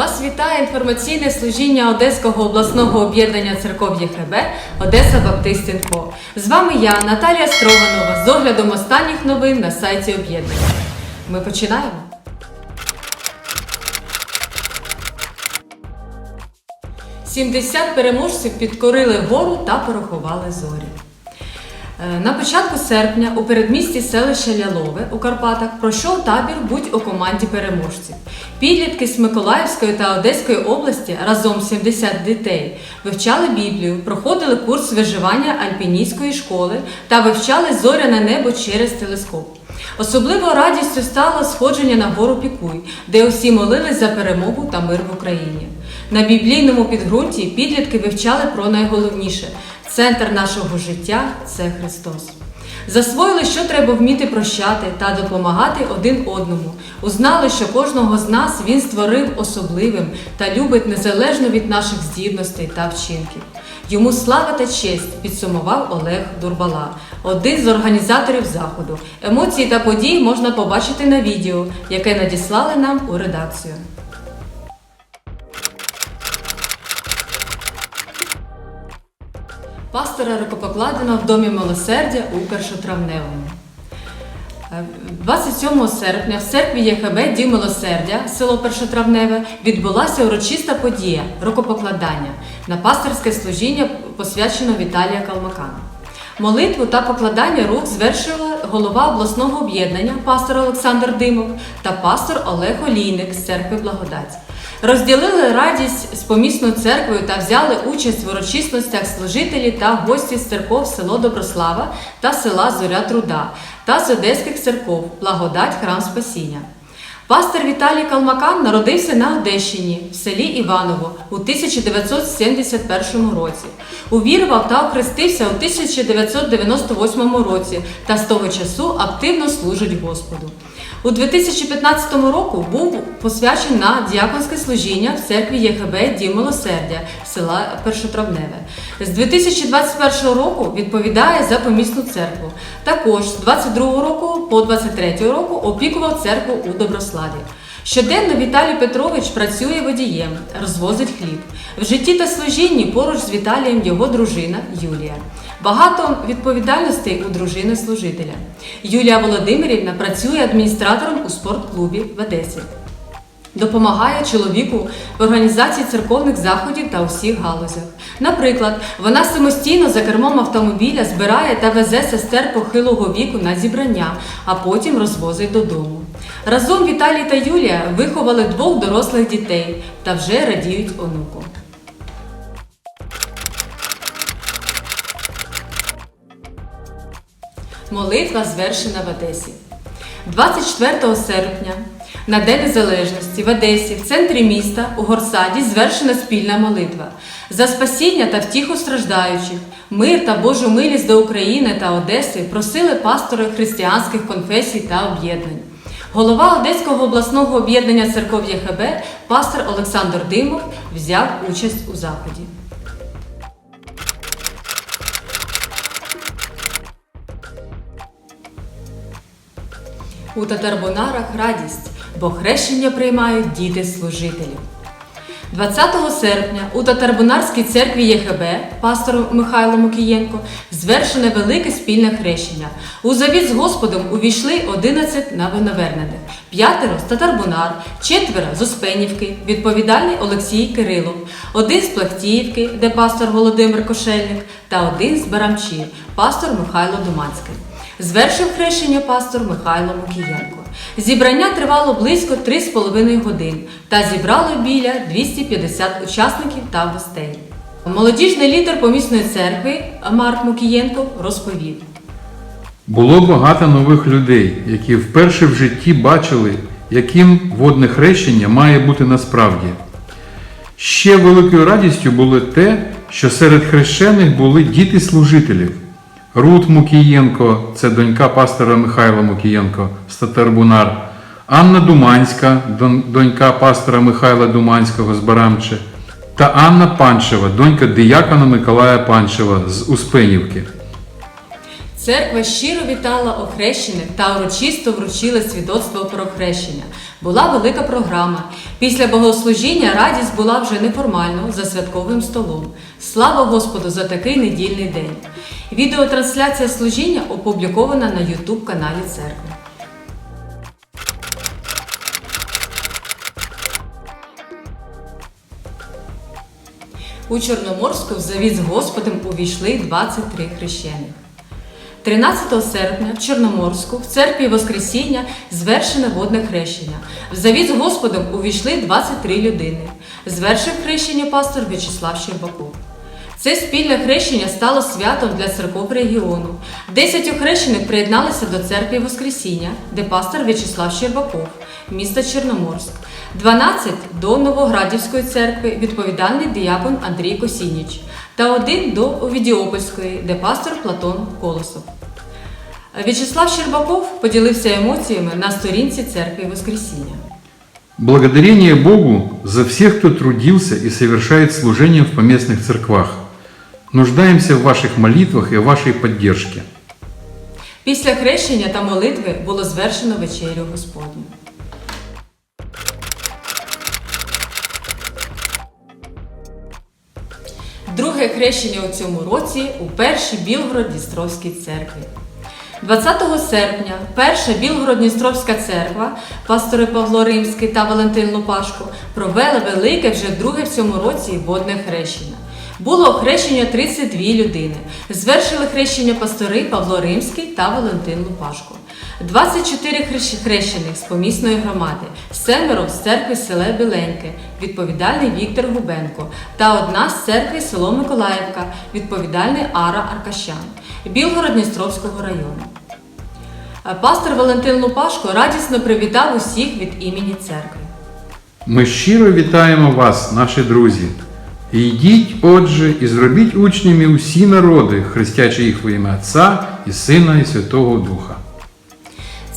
Вас вітає інформаційне служіння Одеського обласного об'єднання церков ЄХБ Одеса Баптист Інфо. З вами я, Наталія Строганова, з оглядом останніх новин на сайті об'єднання. Ми починаємо. Сімдесят переможців підкорили гору та порахували зорі. Е, На початку серпня у передмісті селища Лялове у Карпатах пройшов табір будь у команді переможців. Підлітки з Миколаївської та Одеської області разом 70 дітей вивчали Біблію, проходили курс виживання альпіністської школи та вивчали зоряне небо через телескоп. Особливо радістю стало сходження на гору Пікуй, де усі молились за перемогу та мир в Україні. На біблійному підґрунті підлітки вивчали про найголовніше центр нашого життя це Христос. Засвоїли, що треба вміти прощати та допомагати один одному. Узнали, що кожного з нас він створив особливим та любить незалежно від наших здібностей та вчинків. Йому слава та честь підсумував Олег Дурбала, один з організаторів заходу. Емоції та події можна побачити на відео, яке надіслали нам у редакцію. Пастора рукопокладено в домі милосердя у першотравневому. Е, 27 серпня в церкві ЄХБ Дім Милосердя, село Першотравневе, відбулася урочиста подія рукопокладання на пасторське служіння, посвячено Віталія Калмакана. Молитву та покладання рук звершили голова обласного об'єднання пастор Олександр Димов та пастор Олег Олійник з церкви Благодать. Розділили радість з помісною церквою та взяли участь в урочисностях служителі та гості з церков село Доброслава та села Зоря Труда та з одеських церков Благодать Храм Спасіння. Пастор Віталій Калмакан народився на Одещині в селі Іваново у 1971 році. Увірував та охрестився у 1998 році та з того часу активно служить Господу. У 2015 року був посвячений на діаконське служіння в церкві ЄХБ Дім Милосердя села Першотравневе. З 2021 року відповідає за помісну церкву. Також з 22 року по 23 року опікував церкву у Доброславі. Щоденно Віталій Петрович працює водієм, розвозить хліб. В житті та служінні поруч з Віталієм його дружина Юлія. Багато відповідальностей у дружини служителя. Юлія Володимирівна працює адміністратором у спортклубі в Одесі. Допомагає чоловіку в організації церковних заходів та усіх галузях. Наприклад, вона самостійно за кермом автомобіля збирає та везе сестер похилого віку на зібрання, а потім розвозить додому. Разом Віталій та Юлія виховали двох дорослих дітей та вже радіють онуку. Молитва звершена в Одесі. 24 серпня на День Незалежності в Одесі, в центрі міста, у Горсаді, звершена спільна молитва за спасіння та втіху страждаючих, мир та Божу милість до України та Одеси просили пастори християнських конфесій та об'єднань. Голова Одеського обласного об'єднання церков ЄХБ, пастор Олександр Димов, взяв участь у заході. У татарбунарах радість, бо хрещення приймають діти служителів. 20 серпня у Татарбунарській церкві ЄХБ пастором Михайлом Мукієнко звершене велике спільне хрещення. У завіт з Господом увійшли 11 новонавернених, п'ятеро з Татарбунар, четверо з Успенівки, відповідальний Олексій Кирилов, один з Плахтіївки, де пастор Володимир Кошельник, та один з Барамчі, пастор Михайло Думанський. Звершив хрещення пастор Михайло Мукієнко. Зібрання тривало близько 3,5 годин та зібрало біля 250 учасників та гостей. Молодіжний лідер помісної церкви Марк Мукієнко розповів. Було багато нових людей, які вперше в житті бачили, яким водне хрещення має бути насправді. Ще великою радістю було те, що серед хрещених були діти служителів. Рут Мукієнко, це донька пастора Михайла Мукієнко з Татарбунар, Анна Думанська, донька пастора Михайла Думанського з Барамче, та Анна Паншева, донька диякона Миколая Паншева з Успенівки. Церква щиро вітала охрещених та урочисто вручила свідоцтво про хрещення. Була велика програма. Після богослужіння радість була вже неформально за святковим столом. Слава Господу за такий недільний день. Відеотрансляція служіння опублікована на YouTube каналі церкви. У Чорноморську в завіт з Господом увійшли 23 хрещених. 13 серпня в Чорноморську в церкві Воскресіння звершене водне хрещення. В завіт з Господом увійшли 23 людини. Звершив хрещення пастор В'ячеслав Щербаков. Це спільне хрещення стало святом для церков регіону. Десять охрещених приєдналися до церкви Воскресіння, де пастор В'ячеслав Щербаков, міста Чорноморськ. 12 до Новоградівської церкви відповідальний діякон Андрій Косініч та один до Овідіопольської, де пастор Платон Колосов. В'ячеслав Щербаков поділився емоціями на сторінці церкви Воскресіння. Благодарение Богу за всех, кто трудился и совершает служение в поместных церквах. Нуждаемся в ваших молитвах и в вашей поддержке. Після хрещення та молитви було звершено вечерю Господню. Друге хрещення у цьому році у першій Білгород-Дністровській церкві. 20 серпня перша Білгород-Дністровська церква, пастори Павло Римський та Валентин Лопашко, провели велике вже друге в цьому році водне хрещення. Було охрещення 32 людини. Звершили хрещення пастори Павло Римський та Валентин Лупашко. 24 хрещ- хрещених з помісної громади, семеро з церкви селе Біленьке, відповідальний Віктор Губенко, та одна з церкви село Миколаївка, відповідальний Ара Аркащан, Білгород-Дністровського району. Пастор Валентин Лупашко радісно привітав усіх від імені церкви. Ми щиро вітаємо вас, наші друзі. Йдіть, отже, і зробіть учнями усі народи, хрестячи їх во ім'я Отця і Сина і Святого Духа.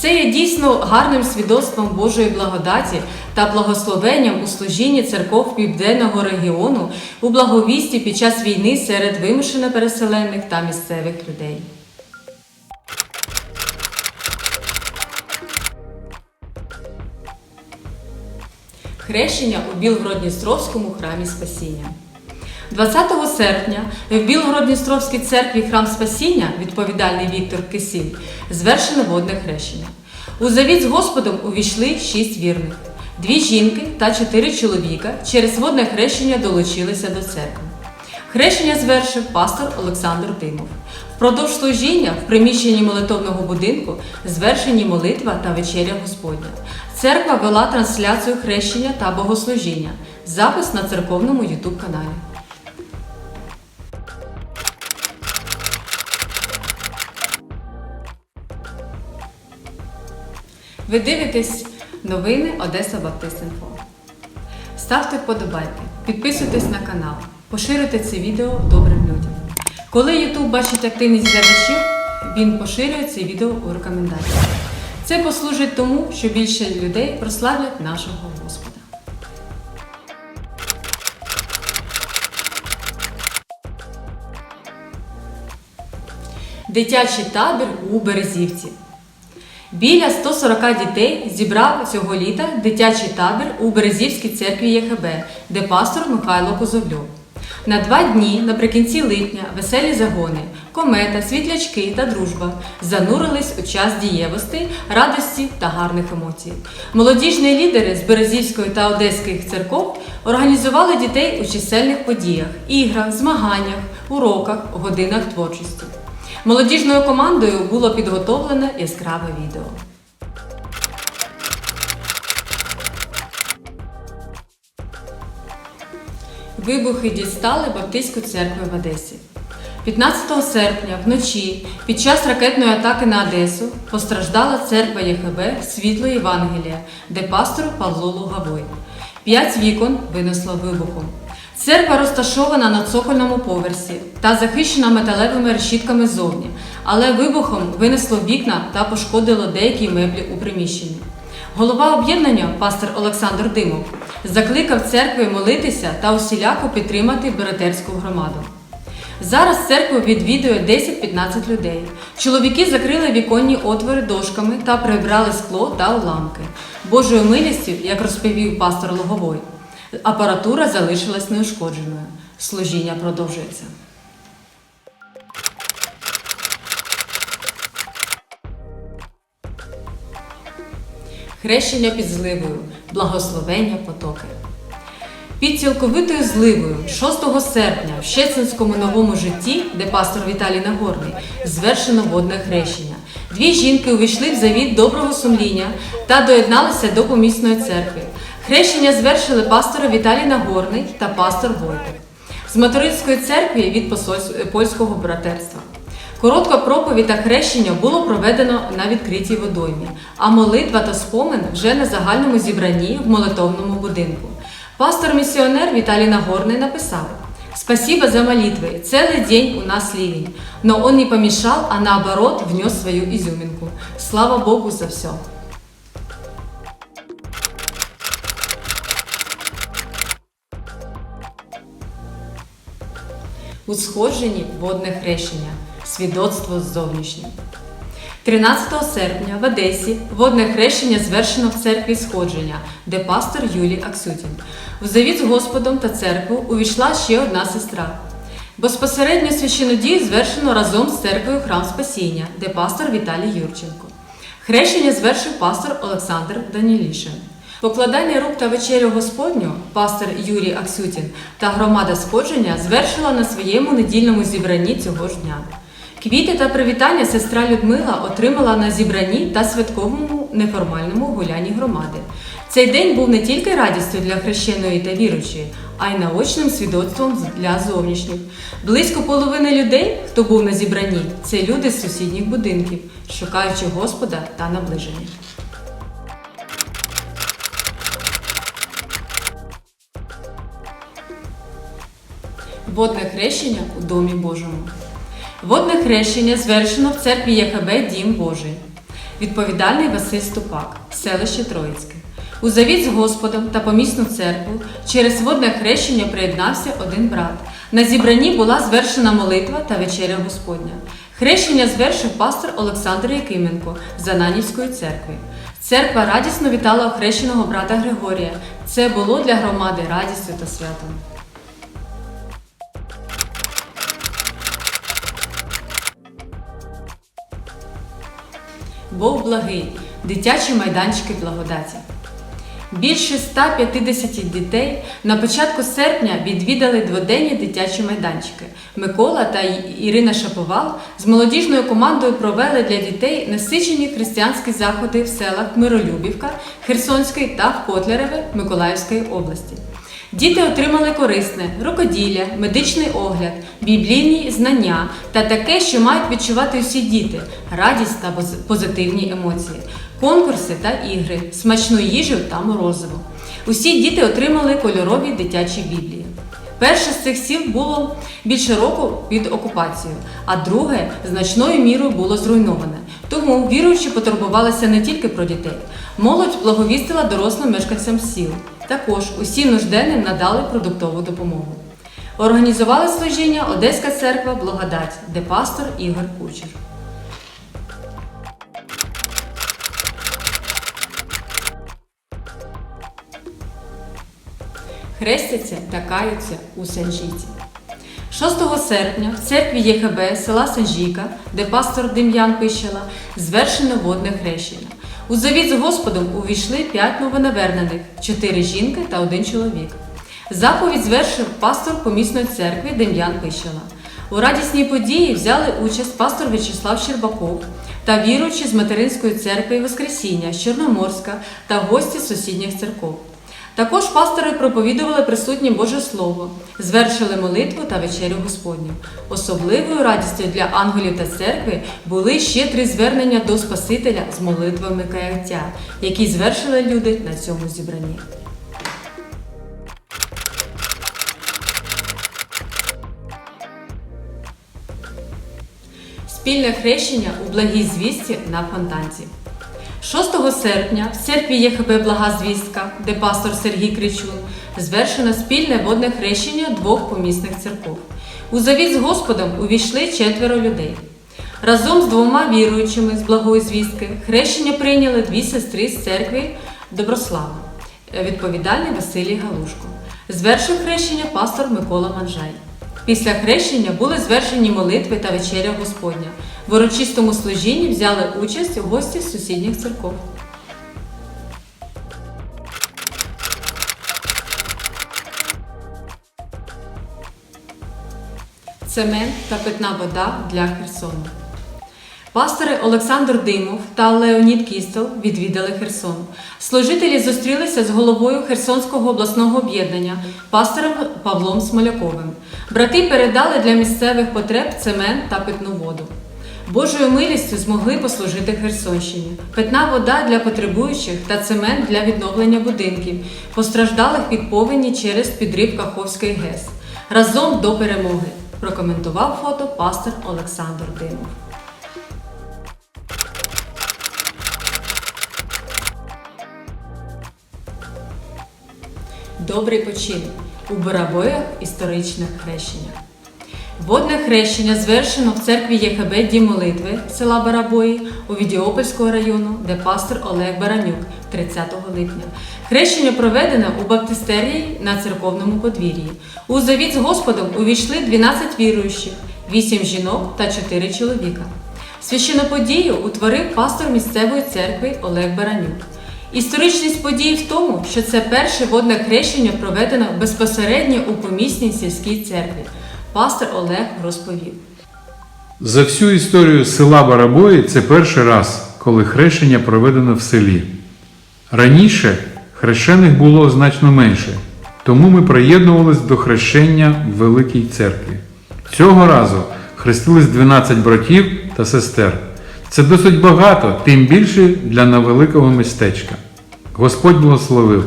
Це є дійсно гарним свідоцтвом Божої благодаті та благословенням у служінні церков Південного регіону у благовісті під час війни серед вимушено переселених та місцевих людей. Хрещення у Білгород-Дністровському храмі Спасіння. 20 серпня в Білгород-Дністровській церкві храм Спасіння, відповідальний Віктор Кисіль, звершено водне хрещення. У завіт з Господом увійшли шість вірних. Дві жінки та чотири чоловіка через водне хрещення долучилися до церкви. Хрещення звершив пастор Олександр Димов. Впродовж служіння в приміщенні молитовного будинку звершені молитва та вечеря Господня. Церква вела трансляцію хрещення та богослужіння. Запис на церковному ютуб каналі. Ви дивитесь новини Одеса Баптист Інфо. Ставте вподобайки, підписуйтесь на канал, поширюйте це відео добрим людям. Коли YouTube бачить активність глядачів, він поширює це відео у рекомендаціях. Це послужить тому, що більше людей прославлять нашого Господа. Дитячий табір у Березівці. Біля 140 дітей зібрав цього літа дитячий табір у Березівській церкві ЄХБ, де пастор Михайло Козовльов. На два дні наприкінці липня веселі загони, комета, світлячки та дружба занурились у час дієвості, радості та гарних емоцій. Молодіжні лідери з Березівської та Одеських церков організували дітей у чисельних подіях, іграх, змаганнях, уроках, годинах творчості. Молодіжною командою було підготовлене яскраве відео. Вибухи дістали Баптистську церкву в Одесі. 15 серпня вночі під час ракетної атаки на Одесу постраждала церква ЄХБ Світло Євангелія, де пастор Павло Лугавой. П'ять вікон винесло вибухом. Церква розташована на цокольному поверсі та захищена металевими решітками ззовні, але вибухом винесло вікна та пошкодило деякі меблі у приміщенні. Голова об'єднання, пастор Олександр Димов, закликав церкви молитися та усіляко підтримати братерську громаду. Зараз церкву відвідує 10-15 людей. Чоловіки закрили віконні отвори дошками та прибрали скло та уламки. Божою милістю, як розповів пастор Логовой, апаратура залишилась неушкодженою. Служіння продовжується. Хрещення під зливою, благословення потоки. Під цілковитою зливою 6 серпня в Щецинському новому житті, де пастор Віталій Нагорний, звершено водне хрещення. Дві жінки увійшли в завіт доброго сумління та доєдналися до помісної церкви. Хрещення звершили пастор Віталій Нагорний та пастор Войтик з Материнської церкви від посольс- польського братерства. Коротка проповідь та хрещення було проведено на відкритій водоймі, а молитва та спомин вже на загальному зібранні в молитовному будинку. Пастор-миссионер Виталий Нагорный написал «Спасибо за молитвы. Целый день у нас ливень, но он не помешал, а наоборот внес свою изюминку. Слава Богу за все». У сходженні водне хрещення. Свідоцтво зовнішнє. 13 серпня в Одесі водне хрещення звершено в церкві сходження, де пастор Юлій Аксютін. В завіт з Господом та церкву увійшла ще одна сестра. Безпосередньо священну дію звершено разом з церквою Храм Спасіння, де пастор Віталій Юрченко. Хрещення звершив пастор Олександр Данілішин. Покладання рук та вечерю Господню пастор Юрій Аксютін та громада сходження звершила на своєму недільному зібранні цього ж дня. Квіти та привітання сестра Людмила отримала на зібранні та святковому неформальному гулянні громади. Цей день був не тільки радістю для хрещеної та віруючої, а й наочним свідоцтвом для зовнішніх. Близько половини людей, хто був на зібранні, це люди з сусідніх будинків, шукаючи Господа та наближення. Водне хрещення у Домі Божому. Водне хрещення звершено в церкві ЄХБ Дім Божий. Відповідальний Василь Ступак, селище Троїцьке. У завіт з Господом та помісну церкву через водне хрещення приєднався один брат. На зібранні була звершена молитва та вечеря Господня. Хрещення звершив пастор Олександр Якименко з Ананівської церкви. Церква радісно вітала охрещеного брата Григорія. Це було для громади радістю та святом. Бог благий, дитячі майданчики благодаті. Більше 150 дітей на початку серпня відвідали дводенні дитячі майданчики. Микола та Ірина Шаповал з молодіжною командою провели для дітей насичені християнські заходи в селах Миролюбівка, Херсонської та в Котляреве Миколаївської області. Діти отримали корисне рукоділля, медичний огляд, біблійні знання та таке, що мають відчувати усі діти радість та поз- позитивні емоції, конкурси та ігри, смачну їжу та морозиво. Усі діти отримали кольорові дитячі біблії. Перше з цих сіл було більше року під окупацією, а друге значною мірою було зруйноване. Тому віруючі потурбувалися не тільки про дітей. Молодь благовістила дорослим мешканцям сіл. Також усім нужденним надали продуктову допомогу. Організували служіння Одеська церква Благодать, де пастор Ігор Кучер. Хрестяться та каються у Сенжіці. 6 серпня в церкві ЄХБ села Сенжіка, де пастор Дем'ян Пищела, звершено водне хрещення. У завіт з Господом увійшли п'ять новонавернених, чотири жінки та один чоловік. Заповідь звершив пастор помісної церкви Дем'ян Пищала. У радісній події взяли участь пастор В'ячеслав Щербаков та віруючі з материнської церкви Воскресіння з Чорноморська та гості з сусідніх церков. Також пастори проповідували присутнім Боже Слово, звершили молитву та вечерю Господню. Особливою радістю для ангелів та церкви були ще три звернення до Спасителя з молитвами каяття, які звершили люди на цьому зібранні. Спільне хрещення у благій звісті на фонтанці. 6 серпня в церкві ЄХБ Блага Звістка, де пастор Сергій Кричун, звершено спільне водне хрещення двох помісних церков. У завіт з Господом увійшли четверо людей. Разом з двома віруючими з благої звістки хрещення прийняли дві сестри з церкви Доброслава, е, відповідальний Василій Галушко. Звершив хрещення пастор Микола Манжай. Після хрещення були звершені молитви та вечеря Господня. В урочистому служінні взяли участь гості з сусідніх церков. Цемент та питна вода для Херсону. Пастори Олександр Димов та Леонід Кістел відвідали Херсон. Служителі зустрілися з головою Херсонського обласного об'єднання пастором Павлом Смоляковим. Брати передали для місцевих потреб цемент та питну воду. Божою милістю змогли послужити Херсонщині. Питна вода для потребуючих та цемент для відновлення будинків, постраждалих від повені через підрив Каховської ГЕС. Разом до перемоги. Прокоментував фото пастор Олександр Димов. Добрий починок у Барабоях історичних хрещення. Водне хрещення звершено в церкві ЄХБ Дім молитви села Барабої у Відіопольського району, де пастор Олег Баранюк 30 липня. Хрещення проведено у баптистерії на церковному подвір'ї. У завіт з Господом увійшли 12 віруючих, 8 жінок та 4 чоловіка. Священну подію утворив пастор місцевої церкви Олег Баранюк. Історичність події в тому, що це перше водне хрещення проведено безпосередньо у помісній сільській церкві. Пастор Олег розповів. За всю історію села Барабої це перший раз, коли хрещення проведено в селі. Раніше хрещених було значно менше, тому ми приєднувались до хрещення в Великій церкві. Цього разу хрестились 12 братів та сестер. Це досить багато, тим більше для невеликого містечка. Господь благословив.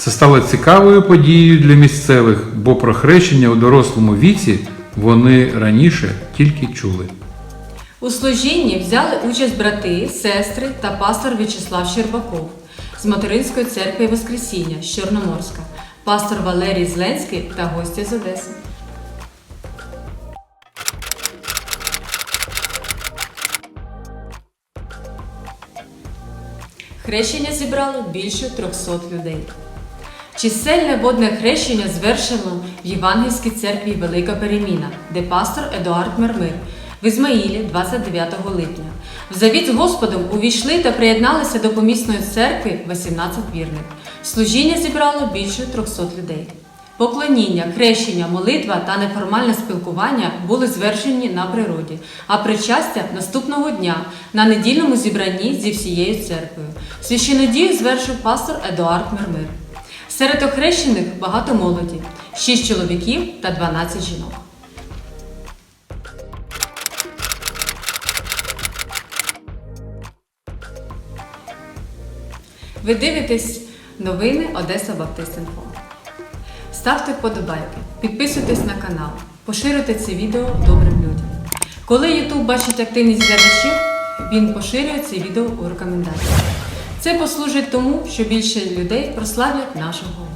Це стало цікавою подією для місцевих, бо про хрещення у дорослому віці вони раніше тільки чули. У служінні взяли участь брати, сестри та пастор В'ячеслав Щербаков з Материнської церкви Воскресіння з Чорноморська, пастор Валерій Зленський та гості з Одеси. Хрещення зібрало більше 300 людей. Чисельне водне хрещення звершено в Євангельській церкві Велика Переміна, де пастор Едуард Мермир в Ізмаїлі 29 липня. В завіт з Господом увійшли та приєдналися до помісної церкви 18 вірних. Служіння зібрало більше 300 людей. Поклоніння, хрещення, молитва та неформальне спілкування були звершені на природі, а причастя наступного дня на недільному зібранні зі всією церквою. Священодію звершив пастор Едуард Мермир. Серед охрещених багато молоді, 6 чоловіків та 12 жінок. Ви дивитесь новини Одеса Баптист.Інфо. Ставте вподобайки, підписуйтесь на канал, поширюйте це відео добрим людям. Коли YouTube бачить активність глядачів, він поширює це відео у рекомендаціях. Це послужить тому, що більше людей прославлять нашого.